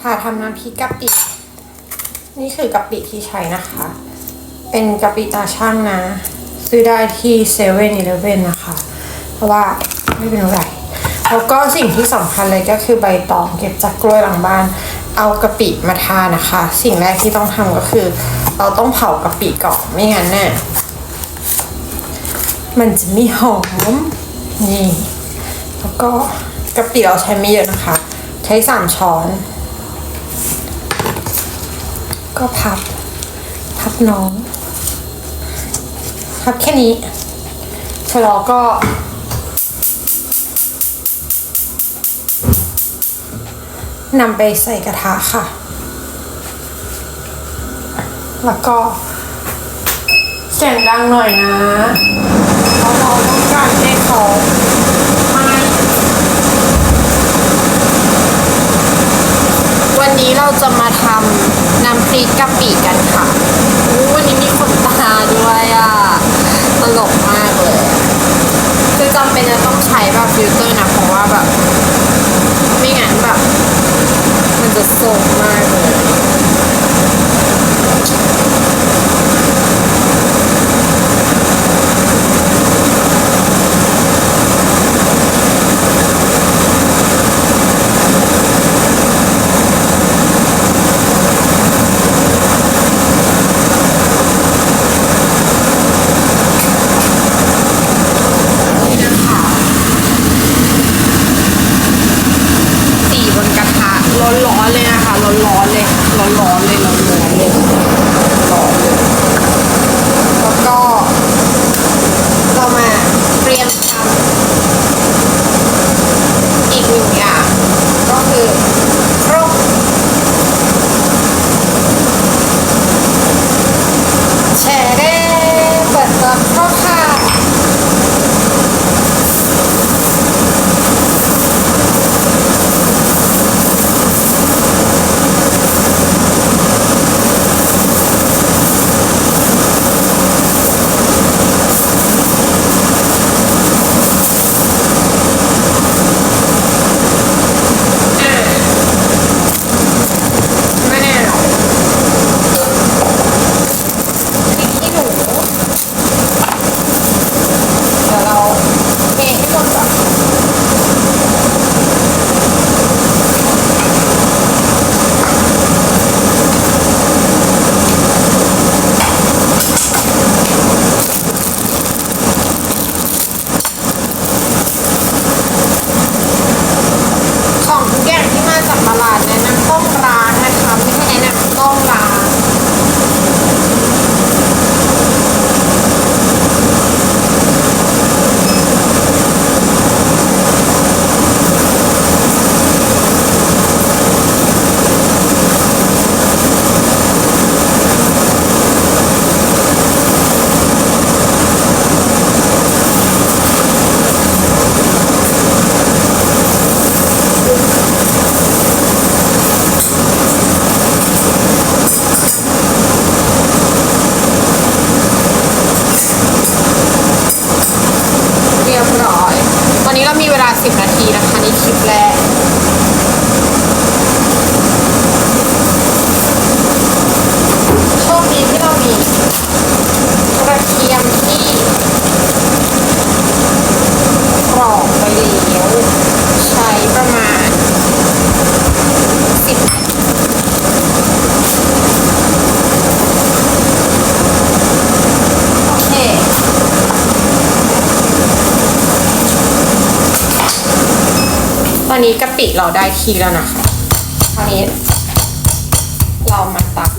พาทำน้ำพริกกะปิ นี่คือกะปิที่ใช้นะคะ เป็นกะปิตาช่างนะ ซื้อได้ที่เซเว่นอีเลฟเว่นนะคะ เพราะว่าไม่เป็นไร แล้วก็สิ่งที่สำคัญเลยก็คือใบตองเก็บจากกล้วยหลังบ้าน เอากะปิมาทานะคะ สิ่งแรกที่ต้องทำก็คือ เราต้องเผากะปิก่อนไม่งั้นเนี่ยมันจะไม่หอมนี่ แล้วก็ กะปิเราใช้ไม่เยอะนะคะ ใช้สามช้อน ก็พับ พับน้อง พับแค่นี้เสร็จแล้วก็นำไปใส่กระทะค่ะ แล้วก็เสียงดังหน่อยนะเพราะเราต้องการให้เขาไหม้วั นนี้เราจะมาทำน้ำพริกกะปิกันค่ะ นนี้กะปิเราได้ที่แล้วนะคะคราวนี้เรามาตัก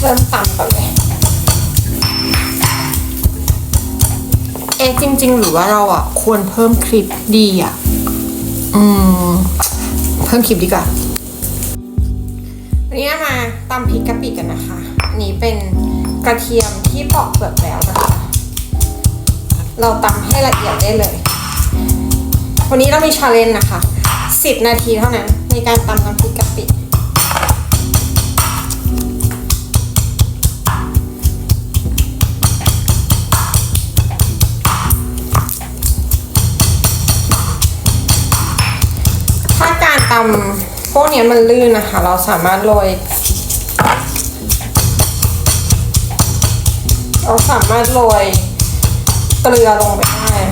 เริ่มตำก่อนเลยเอะจริง ๆ หรือว่าเราอะ ควรเพิ่มคลิปดีอะ อืม เพิ่มคลิปดีกว่าวันนี้มาตำพริกกะปิกันนะคะ อันนี้เป็นกระเทียมที่ปอกเปลือกแล้วนะคะ เราตำให้ละเอียดได้เลย วันนี้เรามีชาเลนจ์นะคะ 10 นาทีเท่านั้นในการตำน้ำพริกกะปิถ้าการตำพวกนี้มันลื่นนะคะ เราสามารถโรยเราสามารถโรย เกลือลงไปได้นะค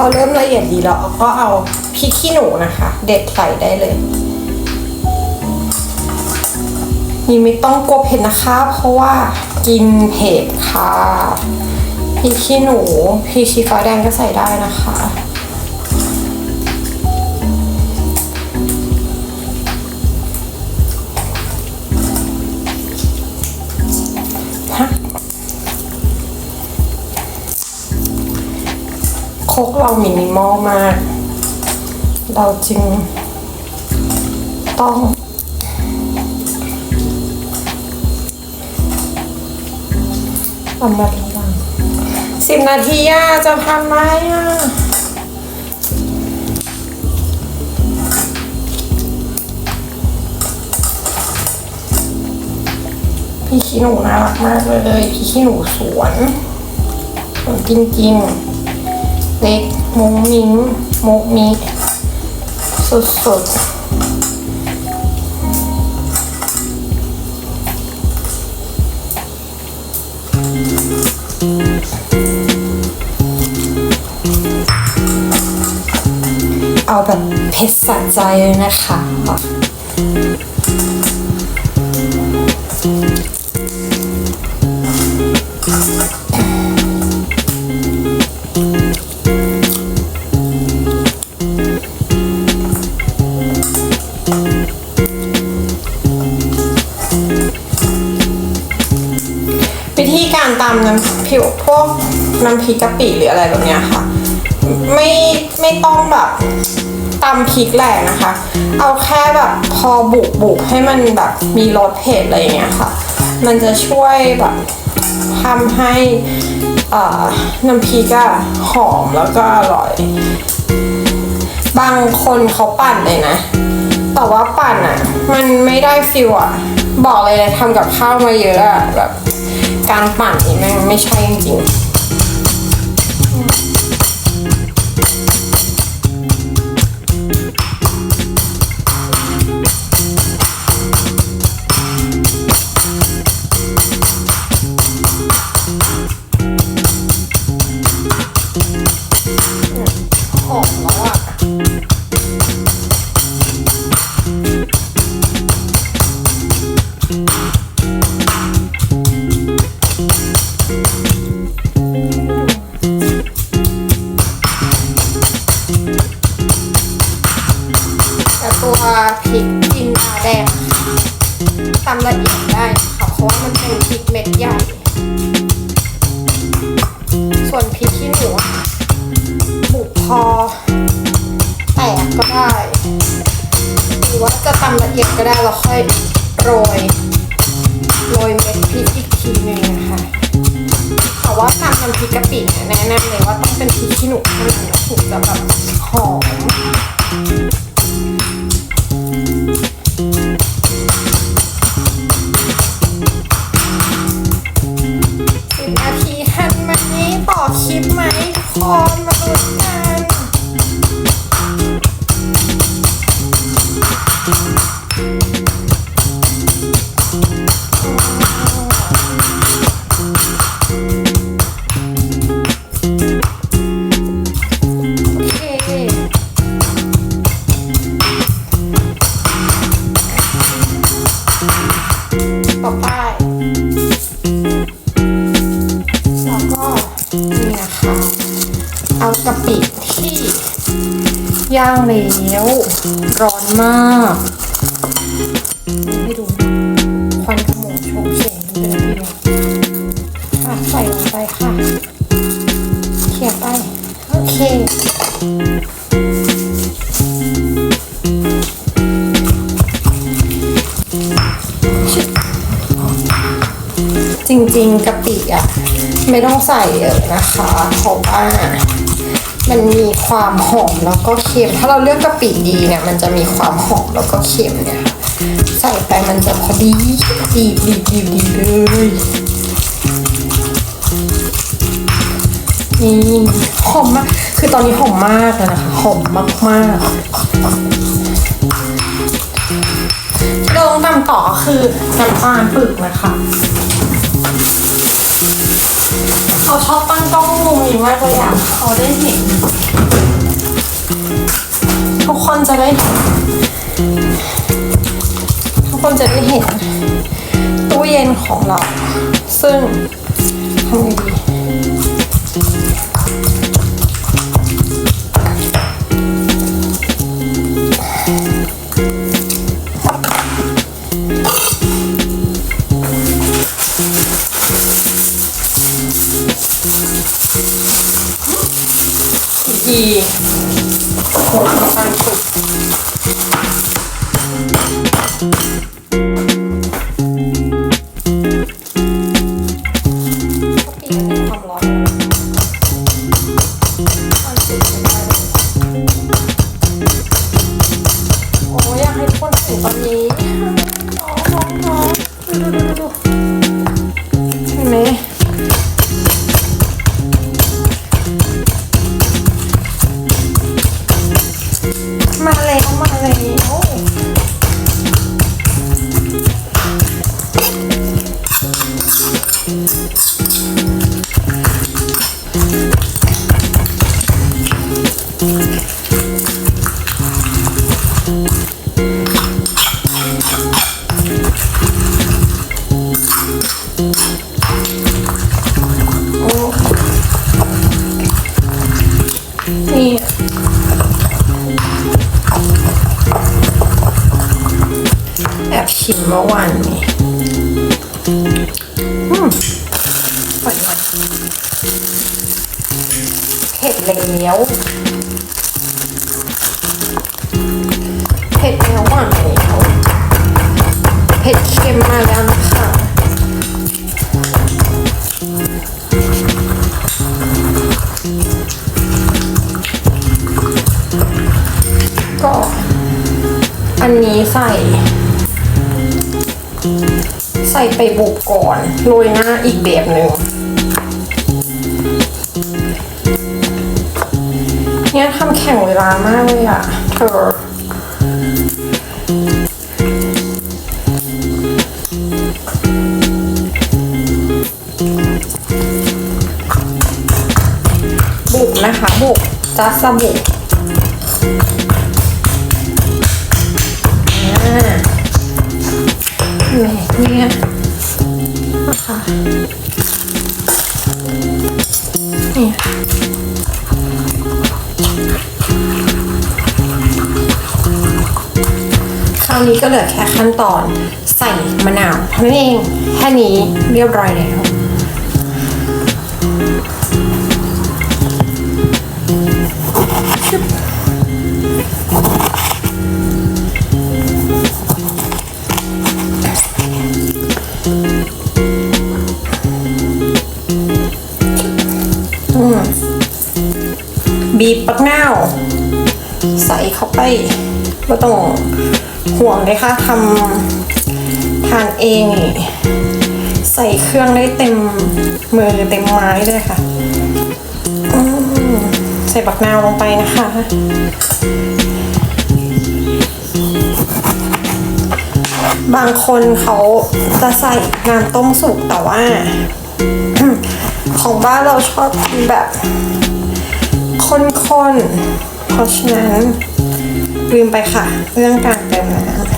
อเริ่มละเอียดดีแล้วก็เอาพริกขี้หนูนะคะ เด็ดใส่ได้เลย นี่ไม่ต้องกลัวเผ็ดนะคะ เพราะว่ากินเผ็ดค่ะพริกขี้หนูพริกชี้ฟ้าแดงก็ใส่ได้นะคะ กเรามินิมอลมาก เราจึงต้องระมัดระวังสิบนาทีอะจะทันไหมอะพี่ขี้หนูน่ารักมากเลย พี่ขี้หนูสวนสวนจริงๆ เล็กมุ้งมิ้งมุกมิกสุดๆเอาแบบเผ็ดสะใจเลยนะคะำน้ำผิวพวกน้ำพริกกะปิหรืออะไรแบบเนี้ยค่ะ ไม่ไม่ต้องแบบตำพริกแหลกนะคะ เอาแค่แบบพอบุกบุกให้มันแบบมีรสเผ็ดอะไรอย่างเงี้ยค่ะ มันจะช่วยแบบทำให้น้ำพริกอะหอมแล้วก็อร่อย บางคนเขาปั่นเลยนะ แต่ว่าปั่นอะมันไม่ได้ฟิลอะบอกเลยนะทำกับข้าวมาเยอะอะแบบ การปั่นนี่แม่งไม่ใช่จริงๆำละเอียดได้ค่ะเพราะว่ามันเป็นพริกเม็ดใหญ่ ส่วนพริกขี้หนูอบุกพอแตกก็ได้ หรือว่าจะตำละเอียดก็ได้แล้วค่อยโรยโรยเม็ดพริกอีกทีหนึงนะคะแต่ว่าตำน้ำพริกกะปิเนี่ยแนะนำเลยว่าต้องเป็นพริกขี้หนูเท่านั้นถึงจะแบบหอม กับป้ายแล้วก็นี่นะคะ เอากะปิที่ย่างแล้วร้อนมากให้ดูควันขโมงชกเฉงเป็นอะไรดูค่ะใส่ลงไปค่ะเขี่ยไป โอเคชิ จริงๆกะปิอะ ไม่ต้องใส่เยอะนะคะเพราะว่ามันมีความหอมแล้วก็เค็ม ถ้าเราเลือกกะปิดีเนี่ย มันจะมีความหอมแล้วก็เค็มเนี่ย ใส่ไปมันจะพอดีดีดีดีดีเลยนี่หอมมาก คือตอนนี้หอมมากเลยนะคะหอมมากๆ ที่เราต้องทำต่อก็คือน้ำตาลปึกนะคะเขาชอบตั้งกล้องมุมนี้มากเลยอะเขาได้เห็น ทุกคนจะได้ทุกคนจะได้เห็นตู้เย็นของเรา ซึ่งทำไงดีดี โหน้ำตาลปึกปกติมันมีความร้อนความสุกเป็นไปได้โอ้ยอยากให้ทุกค นี่แอบชิมเมื่อวานนี้อืมอร่อยเผ็ดแล้ว อันนี้ใส่ ใส่ไปบุกก่อนโรยหน้าอีกแบบหนึ่งเนี่ยทำแข่งเวลามากเลยอะเธอบุกนะคะบุกจัสบุก อ่าแหมเนี่ยนะคะนี่คราวนี้ก็เหลือแค่ขั้นตอนใส่มะนาวเท่านั้นเองแค่นี้เรียบร้อยแล้ว บีบปักนาวใส่เข้าไปก็ต้องห่วงเลยค่ะทำทานเองใส่เครื่องได้เต็มมือเต็มไม้เลยค่ะใส่ปักนาวลงไปนะคะ บางคนเขาจะใส่น้ำต้มสุกแต่ว่า ของบ้านเราชอบกินแบบ ข้น เพราะฉะนั้นลืมไปค่ะ เรื่องการเติมน้ำ